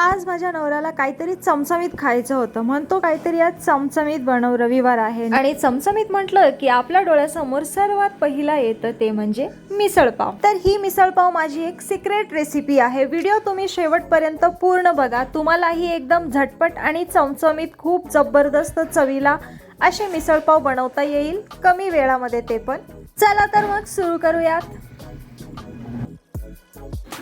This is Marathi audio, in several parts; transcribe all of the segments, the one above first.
आज माझ्या नवऱ्याला काहीतरी चमचमीत खायचं होतं. म्हणतो काहीतरी आज चमचमीत बनव रविवार आहे. आणि चमचमीत म्हटलं की आपल्या डोळ्यासमोर सर्वात पहिला येतं ते म्हणजे मिसळपाव. तर ही मिसळपाव माझी एक सिक्रेट रेसिपी आहे. व्हिडिओ तुम्ही शेवटपर्यंत पूर्ण बघा. तुम्हालाही एकदम झटपट आणि चमचमीत खूप जबरदस्त चवीला असे मिसळपाव बनवता येईल. कमी वेळामध्ये ते पण. चला तर मग सुरू करूयात.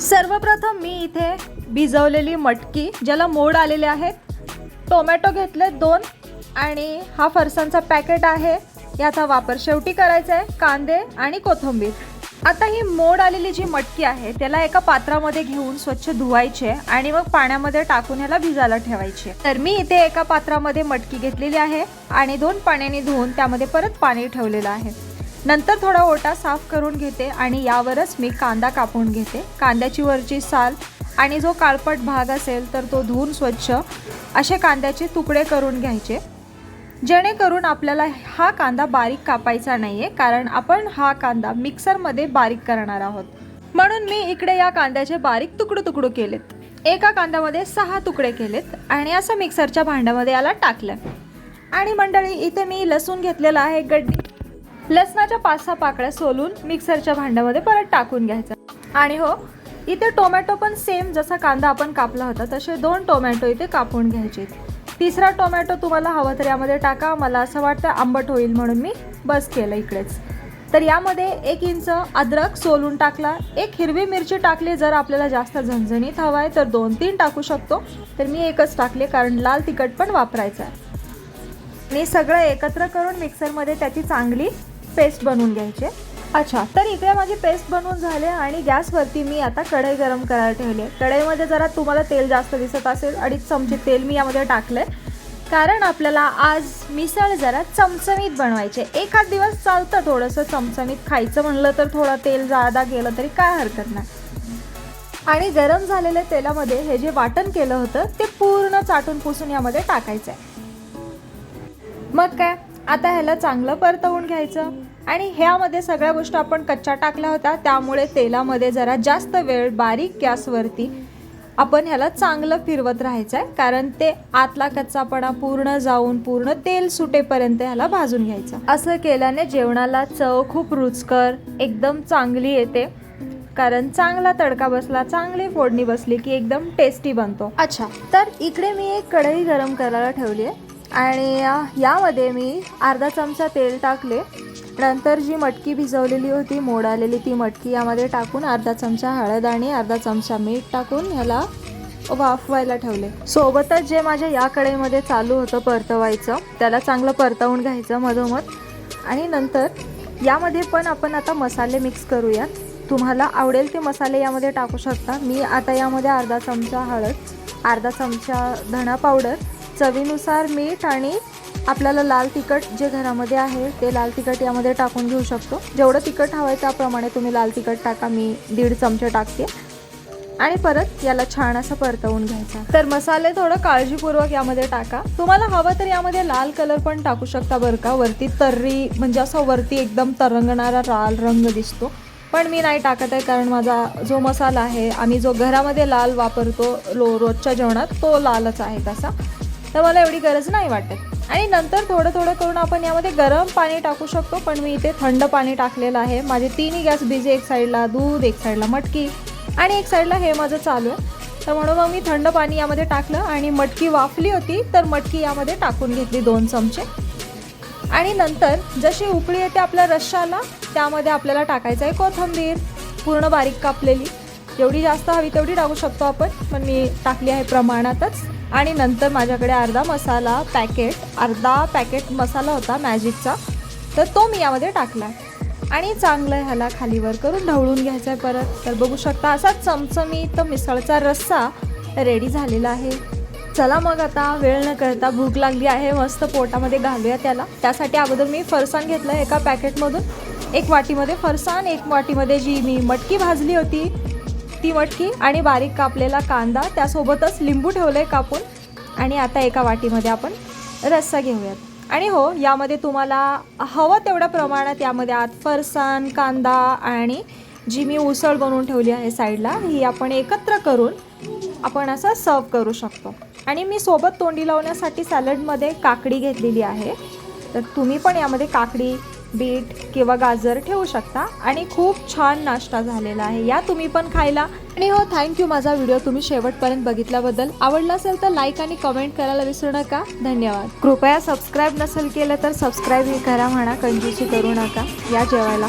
सर्वप्रथम मी इथे भिजवलेली मटकी ज्याला मोड आलेले आहेत. टोमॅटो घेतले दोन आणि हा फरसांचा पॅकेट आहे. याचा वापर शेवटी करायचा आहे कांदे आणि कोथिंबीर. आता ही मोड आलेली जी मटकी आहे त्याला एका पात्रामध्ये घेऊन स्वच्छ धुवायचे आणि मग पाण्यामध्ये टाकून याला भिजायला ठेवायचे. तर मी इथे एका पात्रामध्ये मटकी घेतलेली आहे आणि दोन पाण्याने धुवून त्यामध्ये परत पाणी ठेवलेलं आहे. नंतर थोडा ओटा साफ करून घेते आणि यावरच मी कांदा कापून घेते. कांद्याची वरची साल आणि जो काळपट भाग असेल तर तो धुवून स्वच्छ असे कांद्याचे तुकडे करून घ्यायचे. जेणेकरून आपल्याला हा कांदा बारीक कापायचा नाही आहे कारण आपण हा कांदा मिक्सरमध्ये बारीक करणार आहोत. म्हणून मी इकडे या कांद्याचे बारीक तुकडू तुकडू केलेत. एका कांद्यामध्ये सहा तुकडे केलेत आणि असं मिक्सरच्या भांड्यामध्ये याला टाकलं. आणि मंडळी इथे मी लसूण घेतलेला आहे गड्डी. लसणाच्या पाच सहा पाकळ्या सोलून मिक्सरच्या भांड्यामध्ये परत टाकून घ्यायचं. आणि हो इथे टोमॅटो पण सेम जसा कांदा आपण कापला होता तसे दोन टोमॅटो इथे कापून घ्यायचे. तिसरा टोमॅटो तुम्हाला हवा तर यामध्ये टाका मला असं वाटतं आंबट होईल म्हणून मी बस केलं इकडेच. तर यामध्ये एक इंच अद्रक सोलून टाकला एक हिरवी मिरची टाकली जर आपल्याला जास्त झणझणीत हवा आहे तर दोन तीन टाकू शकतो. तर मी एकच टाकले कारण लाल तिखट पण वापरायचं आहे. आणि सगळं एकत्र करून मिक्सरमध्ये त्याची चांगली पेस्ट बनवून घ्यायची अच्छा तर इकडे माझी पेस्ट बनवून झाले आणि गॅसवरती मी आता कढई गरम करायला ठेवली कढईमध्ये जरा तुम्हाला तेल जास्त दिसत असेल अडीच चमचे तेल मी यामध्ये टाकले कारण आपल्याला आज मिसळ जरा चमचमीत बनवायचे एखाद दिवस चालतं थोडंसं चमचमीत. खायचं म्हणलं तर थोडं तेल जादा गेलं तरी काय हरकत नाही. आणि गरम झालेल्या तेलामध्ये हे जे वाटण केलं होतं ते पूर्ण चाटून पुसून यामध्ये टाकायचं आहे मग काय? आता ह्याला चांगलं परतवून घ्यायचं. आणि ह्यामध्ये सगळ्या गोष्टी आपण कच्च्या टाकल्या होत्या. त्यामुळे तेलामध्ये जरा जास्त वेळ बारीक गॅसवरती आपण ह्याला चांगलं फिरवत राहायचं आहे कारण ते आतला कच्चापणा पूर्ण जाऊन पूर्ण तेल सुटेपर्यंत ह्याला भाजून घ्यायचं. असं केल्याने जेवणाला चव खूप रुचकर एकदम चांगली येते. कारण चांगला तडका बसला चांगली फोडणी बसली की एकदम टेस्टी बनतो. अच्छा. तर इकडे मी एक कढई गरम करायला ठेवली आहे. आणि यामध्ये मी अर्धा चमचा तेल टाकले. नंतर जी मटकी भिजवलेली होती मोड आलेली ती मटकी यामध्ये टाकून अर्धा चमचा हळद आणि अर्धा चमचा मीठ टाकून ह्याला वाफवायला ठेवले. सोबतच जे माझ्या या कढईमध्ये चालू होतं परतवायचं त्याला चांगलं परतवून घ्यायचं मधोमध. आणि नंतर यामध्ये पण आपण आता मसाले मिक्स करूयात. तुम्हाला आवडेल ते मसाले यामध्ये टाकू शकता. मी आता यामध्ये अर्धा चमचा हळद अर्धा चमचा धणा पावडर चवीनुसार मीठ आणि आपल्याला लाल तिखट जे घरामध्ये आहे ते लाल तिखट यामध्ये टाकून घेऊ शकतो. जेवढं तिखट हवं आहे त्याप्रमाणे तुम्ही लाल तिखट टाका मी दीड चमचे टाकते. आणि परत याला छान असं परतवून घ्यायचा. तर मसाले थोडं काळजीपूर्वक यामध्ये टाका. तुम्हाला हवं तर यामध्ये लाल कलर पण टाकू शकता बरं का. वरती तर्री म्हणजे असं वरती एकदम तरंगणारा लाल रंग दिसतो. पण मी नाही टाकत आहे कारण माझा जो मसाला आहे आम्ही जो घरामध्ये लाल वापरतो लो रोजच्या जेवणात तो लालच आहे तसा. तर मला एवढी गरज नाही वाटत. आणि नंतर थोडं थोडं करून आपण यामध्ये गरम पाणी टाकू शकतो पण मी इथे थंड पाणी टाकलेलं आहे. माझे तिन्ही गॅस बिजे एक साईडला दूध एक साईडला मटकी आणि एक साईडला हे माझं चालू आहे. तर म्हणून मग मी थंड पाणी यामध्ये टाकलं आणि मटकी वाफली होती तर मटकी यामध्ये टाकून घेतली दोन चमचे. आणि नंतर जशी उकळी येते आपल्या रश्शाला त्यामध्ये आपल्याला टाकायचं आहे कोथिंबीर पूर्ण बारीक कापलेली. जेवढी जास्त हवी तेवढी टाकू शकतो आपण पण मी टाकली आहे प्रमाणातच. आणि नंतर माझ्याकडे अर्धा मसाला पॅकेट अर्धा पॅकेट मसाला होता मॅजिकचा तर तो मी यामध्ये टाकला. आणि चांगलं ह्याला खालीवर करून ढवळून घ्यायचं आहे परत. तर बघू शकता असा चमचमीत मिसळचा रस्सा रेडी झालेला आहे. चला मग आता वेळ न करता भूक लागली आहे मस्त पोटामध्ये घालूया त्याला. त्यासाठी अगोदर मी फरसाण घेतलं एका पॅकेटमधून एक वाटीमध्ये फरसाण एक वाटीमध्ये जी मी मटकी भाजली होती ती मटकी आणि बारीक कापलेला कांदा त्यासोबतच लिंबू ठेवलं आहे कापून. आणि आता एका वाटीमध्ये आपण रस्सा घेऊयात. आणि हो यामध्ये तुम्हाला हवं तेवढ्या प्रमाणात यामध्ये आत फरसाण कांदा आणि जी मी उसळ बनवून ठेवली आहे साईडला ही आपण एकत्र करून आपण असं सर्व करू शकतो. आणि मी सोबत तोंडी लावण्यासाठी सॅलडमध्ये काकडी घेतलेली आहे. तर तुम्ही पण यामध्ये काकडी बीट किंवा गाजर ठेवू शकता. आणि खूप छान नाश्ता झालेला आहे. या तुम्ही पण खायला. आणि हो थँक्यू माझा व्हिडिओ तुम्ही शेवटपर्यंत बघितल्याबद्दल. आवडला असेल तर लाईक आणि कमेंट करायला विसरू नका. धन्यवाद. कृपया सबस्क्राईब नसेल केलं तर सबस्क्राईबही करा म्हणा. कंजूसी करू नका. या जेवायला.